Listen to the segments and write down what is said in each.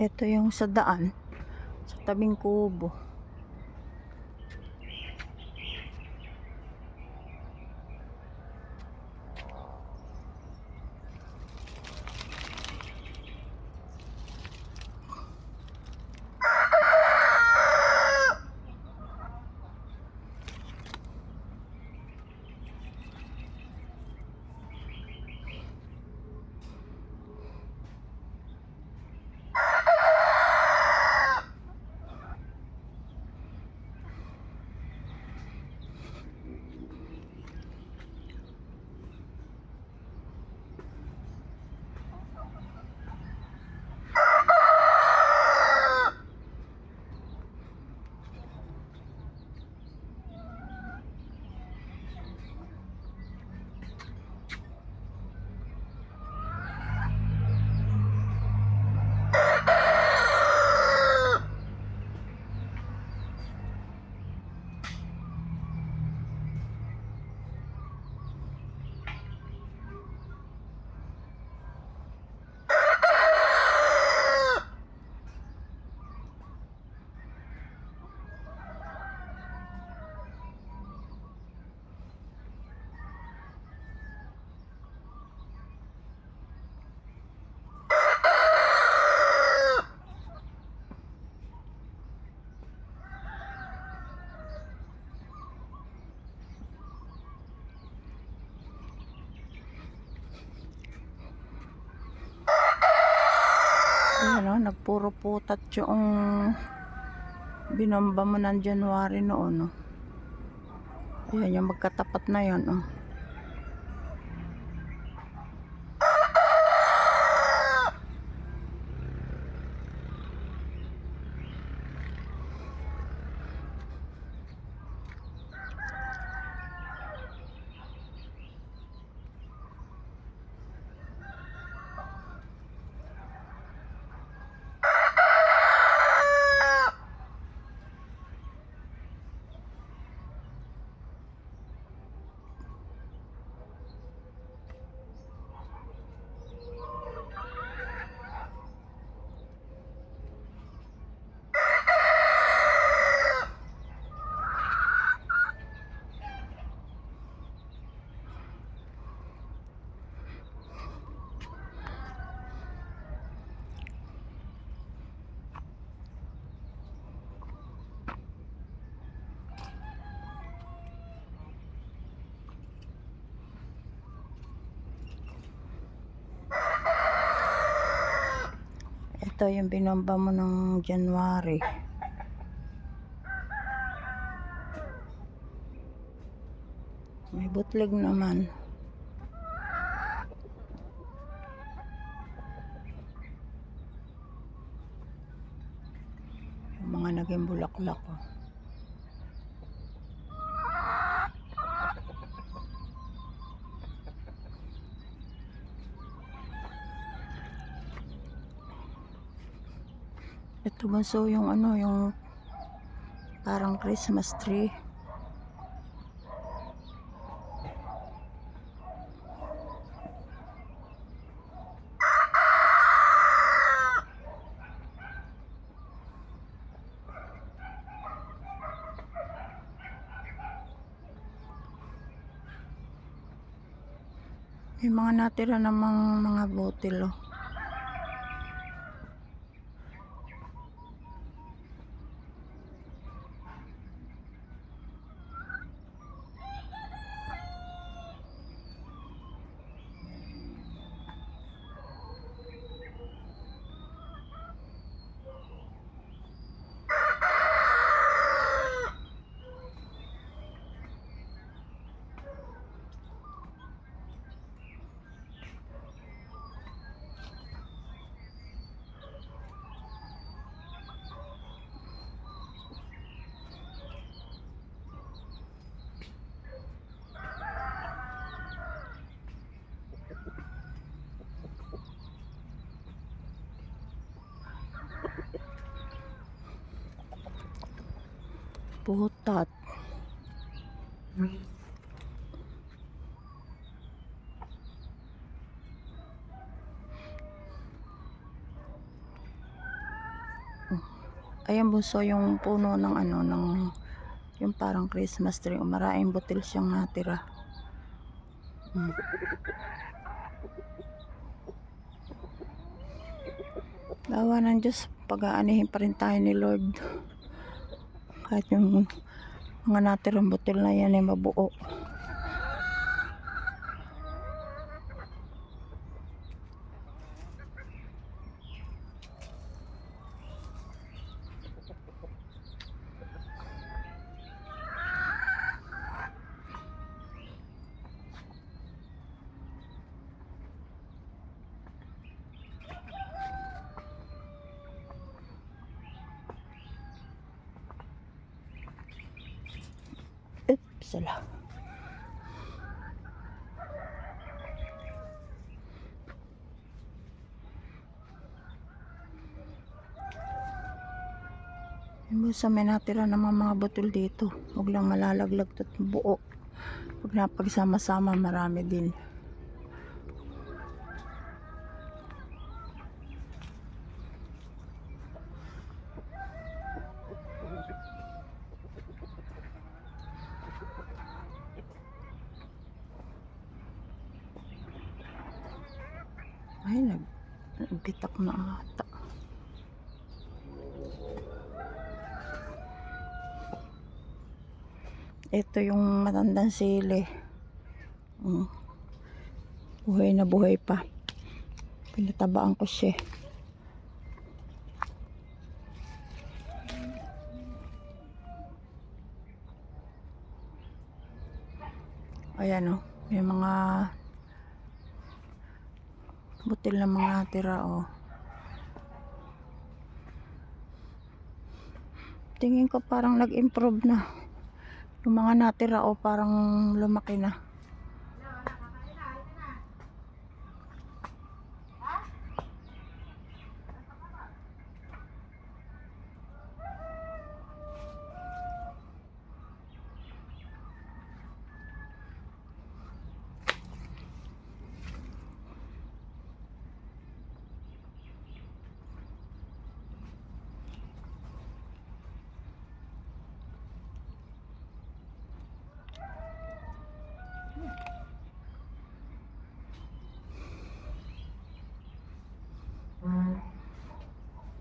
Ito yung sa daan. Sa tabing kubo. Ayan o, nagpuro putat yung binomba mo ng January noon. No? Ayan yung magkatapat na yan. Oh. Ito yung binomba mo ng January. May butlig naman. Yung mga naging bulaklak. Oh. Ito ba so yung ano, yung parang Christmas tree. May mga natira namang mga botel oh. Putat. Ayan bunso yung puno ng ano, ng yung parang Christmas tree. Maraming butil siyang natira. Mm. Dawa ng Diyos, pag-aanihin pa rin tayo ni Lord. Kahit yung mga natirang butil na yan ay mabuo. Yung sa may natira naman mga botol dito. Huwag lang malalaglag at buo. Pag napagsama-sama, marami din. Ay, nag, nagbitak na ata. Ito yung matandang sili. Mm. Buhay na buhay pa. Pinatabaan ko siya. Ayan o. May mga butil na mga tira o. Tingin ko parang nag-improve na. Yung mga natira o parang lumaki na.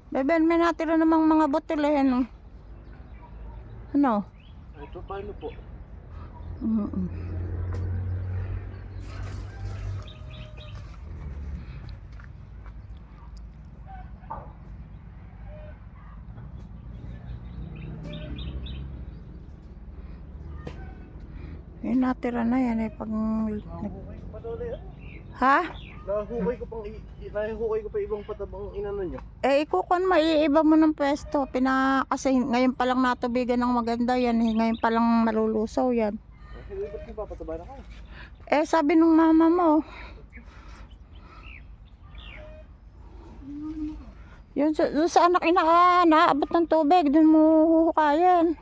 Beben, may natira namang mga butil eh. Ano? Ano? Ito paano po? Mm-mm. Yung natira na yan eh pag nag-. Ha? Nahuhukay ko pang nahuhukay ko pa ibang patabang inano nyo. Eh ikukon maiiba mo ng pwesto. Pina, kasi ngayon pa lang natubigan ng maganda yan eh. Ngayon pa lang malulusaw yan. Hindi ba't yung papataba na kayo? Eh sabi nung mama mo. Yun sa, doon sa anak ina ah, naabot ng tubig, doon mo huhukayan.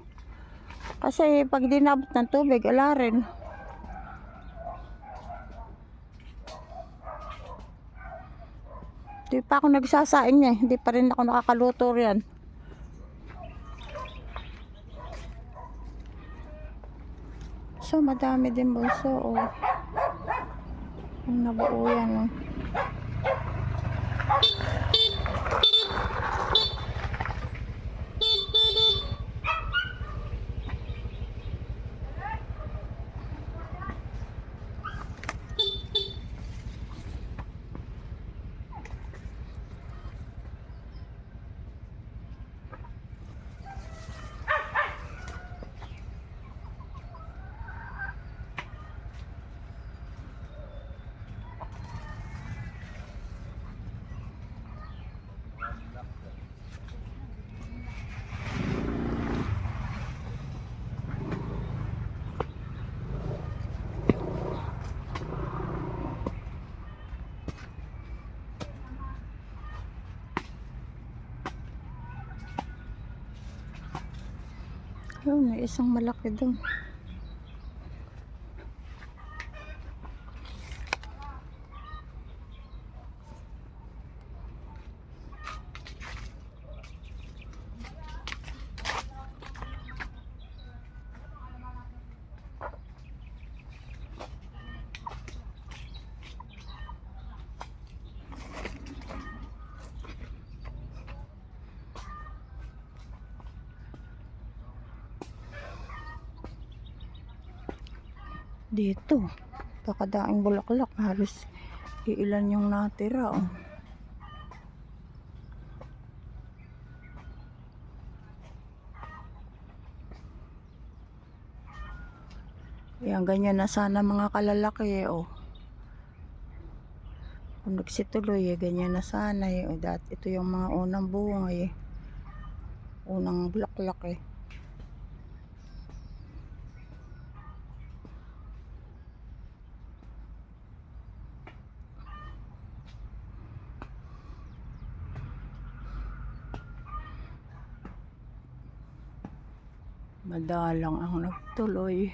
Kasi pag di naabot ng tubig, ala rin. Di pa ako nagsasaing eh. Hindi pa rin ako nakakaluto riyan. So, madami din bunso. Oh. Yung nabuo yan. Oh. Yun, may isang malaki doon. Dito. Kakadaing bulaklak. Halos iilan yung natira. Oh. Yan, ganyan na sana mga kalalaki eh, oh. Kung nagsituloy eh, ganyan na sana eh. O, dat, ito yung mga unang bunga eh. Unang bulaklak eh. Madalang ang nagtuloy.